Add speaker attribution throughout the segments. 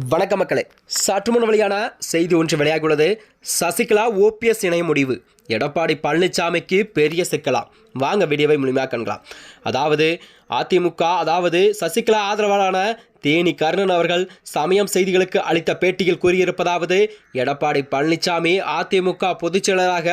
Speaker 1: வணக்க மக்களே சற்று முன் செய்தி ஒன்று வெளியாகியுள்ளது. சசிகலா ஓபிஎஸ் இணைய முடிவு. எடப்பாடி பழனிசாமிக்கு பெரிய சிக்கலாம் வாங்க வீடியோவை முழுமையாக காண்கலாம். அதாவது அதிமுக அதாவது சசிகலா ஆதரவாளரான தேனி கர்ணன் அவர்கள் சமயம் செய்திகளுக்கு அளித்த பேட்டியில் கூறியிருப்பதாவது எடப்பாடி பழனிசாமி அதிமுக பொதுச்செயலராக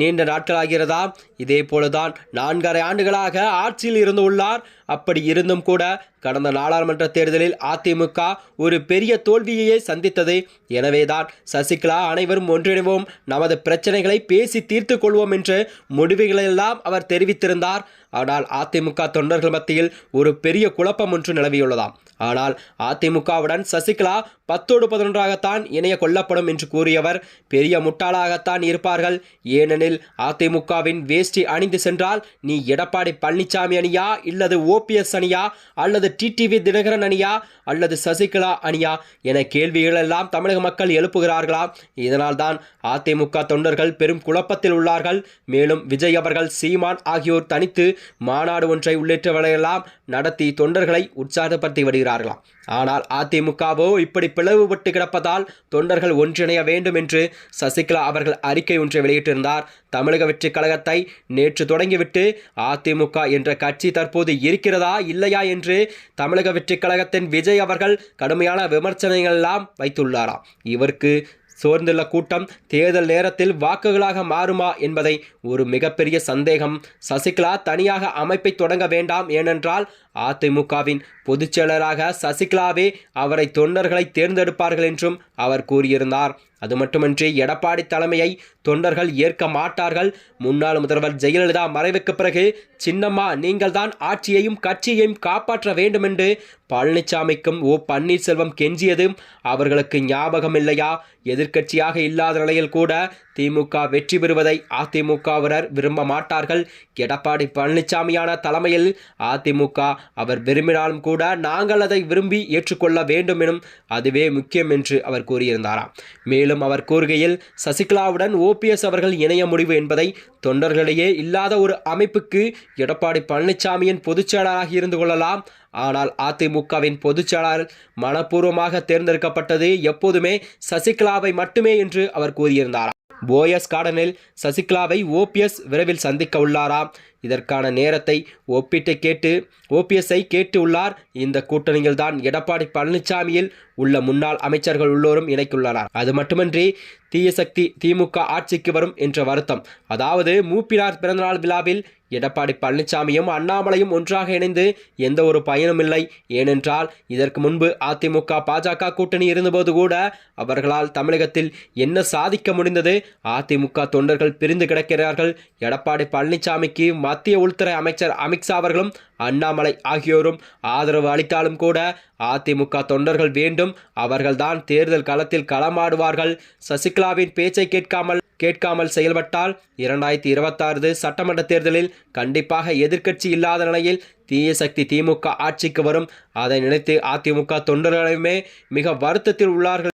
Speaker 1: நீண்ட நாட்களாகிறதா? இதே போலதான் நான்கரை ஆண்டுகளாக ஆட்சியில் இருந்து உள்ளார். அப்படி இருந்தும் கூட கடந்த நாடாளுமன்ற தேர்தலில் அதிமுக ஒரு பெரிய தோல்வியையே சந்தித்தது. எனவேதான் சசிகலா அனைவரும் ஒன்றிணைவோம் நமது பிரச்சனைகளை பேசி தீர்த்து கொள்வோம் என்று முடிவுகளெல்லாம் அவர் தெரிவித்திருந்தார். ஆனால் அதிமுக தொண்டர்கள் மத்தியில் ஒரு பெரிய குழப்பம் ஒன்று நிலவியுள்ளதாம். ஆனால் அதிமுகவுடன் சசிகலா பத்தோடு பதினொன்றாகத்தான் இணைய கொல்லப்படும் என்று கூறியவர். பெரிய முட்டாளாகத்தான் இருப்பார்கள். ஏனெனில் அதிமுகவின் வேஷ்டி அணிந்து சென்றால் நீ எடப்பாடி பழனிசாமி அணியா இல்லது ஓபிஎஸ் அணியா அல்லது டிடிவி தினகரன் அணியா அல்லது சசிகலா அணியா என கேள்விகளெல்லாம் தமிழக மக்கள் எழுப்புகிறார்களாம் இதனால்தான் அதிமுக தொண்டர்கள் பெரும் குழப்பத்தில் உள்ளார்கள். மேலும் விஜய் அவர்கள் சீமான் ஆகியோர் தனித்து மாநாடு ஒன்றை உள்ளிட்டவர்களெல்லாம் நடத்தி தொண்டர்களை உற்சாகப்படுத்தி வருகிறார்களாம். ஆனால் அதிமுகவோ இப்படி பிளவுபட்டு கிடப்பதால் தொண்டர்கள் ஒன்றிணைய வேண்டும் என்று சசிகலா அவர்கள் அறிக்கை ஒன்றை வெளியிட்டிருந்தார். தமிழக வெற்றி கழகத்தை நேற்று தொடங்கிவிட்டு அதிமுக என்ற கட்சி தற்போது இருக்கிறதா இல்லையா என்று தமிழக வெற்றி கழகத்தின் விஜய் அவர்கள் கடுமையான விமர்சனங்கள் எல்லாம் வைத்துள்ளாராம் இவருக்கு சோர்ந்துள்ள கூட்டம் தேர்தல் நேரத்தில் வாக்குகளாக மாறுமா என்பதை ஒரு மிகப்பெரிய சந்தேகம். சசிகலா தனியாக அமைப்பை தொடங்க வேண்டாம் ஏனென்றால் அதிமுகவின் பொதுச்செயலராக சசிகலாவே அவரை தொண்டர்களை தேர்ந்தெடுப்பார்கள் என்றும் அவர் கூறியிருந்தார். அது மட்டுமின்றி எடப்பாடி தலைமையை தொண்டர்கள் ஏற்க மாட்டார்கள். முன்னாள் முதல்வர் ஜெயலலிதா மறைவுக்கு பிறகு சின்னம்மா நீங்கள்தான் ஆட்சியையும் கட்சியையும் காப்பாற்ற வேண்டும் என்று பழனிசாமிக்கும் ஓ பன்னீர்செல்வம் கெஞ்சியதும் அவர்களுக்கு ஞாபகம் இல்லையா எதிர்க்கட்சியாக இல்லாத நிலையில் கூட திமுக வெற்றி பெறுவதை அதிமுகவினர் விரும்ப மாட்டார்கள். எடப்பாடி பழனிசாமியான தலைமையில் அதிமுக அவர் விரும்பினாலும் கூட நாங்கள் அதை விரும்பி ஏற்றுக்கொள்ள வேண்டும் எனும் அதுவே முக்கியம் என்று அவர் கூறியிருந்தாராம். மேலும் அவர் கூறுகையில் சசிகலாவுடன் ஓபிஎஸ் அவர்கள் இணைய முடிவு என்பதை தொண்டர்களிடையே இல்லாத ஒரு அமைப்புக்கு எடப்பாடி பழனிசாமியின் பொதுச் செயலாளராக இருந்து கொள்ளலாம். ஆனால் அதிமுகவின் பொதுச் செயலாளர் மனப்பூர்வமாக தேர்ந்தெடுக்கப்பட்டது எப்போதுமே சசிகலாவை மட்டுமே என்று அவர் கூறியிருந்தாராம். போயஸ் கார்டனில் சசிகலாவை ஓபிஎஸ் விரைவில் சந்திக்க உள்ளாராம். இதற்கான நேரத்தை ஒப்பிட்டு கேட்டு ஓபிஎஸ்ஐ கேட்டு உள்ளார். இந்த கூட்டணியில் தான் எடப்பாடி பழனிசாமியில் உள்ள முன்னாள் அமைச்சர்கள் உள்ளோரும் இணைக்குள்ளனர். அது மட்டுமின்றி தீய சக்தி திமுக ஆட்சிக்கு வரும் என்ற வருத்தம். அதாவது மூப்பினார் பிறந்தநாள் விழாவில் எடப்பாடி பழனிசாமியும் அண்ணாமலையும் ஒன்றாக இணைந்து எந்த ஒரு பயனும் இல்லை. ஏனென்றால் இதற்கு முன்பு அதிமுக பாஜக கூட்டணி இருந்தபோது கூட அவர்களால் தமிழகத்தில் என்ன சாதிக்க முடிந்தது? அதிமுக தொண்டர்கள் பிரிந்து கிடக்கிறார்கள். எடப்பாடி பழனிசாமிக்கு மத்திய உள்துறை அமைச்சர் அமித்ஷா அவர்களும் அண்ணாமலை ஆகியோரும் ஆதரவு அளித்தாலும் கூட அதிமுக தொண்டர்கள் வேண்டும். அவர்கள்தான் தேர்தல் களத்தில் களமாடுவார்கள். சசிகலாவின் பேச்சை கேட்காமல் கேட்காமல் செயல்பட்டால் இரண்டாயிரத்தி இருபத்தாறு சட்டமன்ற தேர்தலில் கண்டிப்பாக எதிர்க்கட்சி இல்லாத நிலையில் தீய சக்தி திமுக ஆட்சிக்கு வரும். அதை நினைத்து அதிமுக தொண்டர்களுமே மிக வருத்தத்தில் உள்ளார்கள்.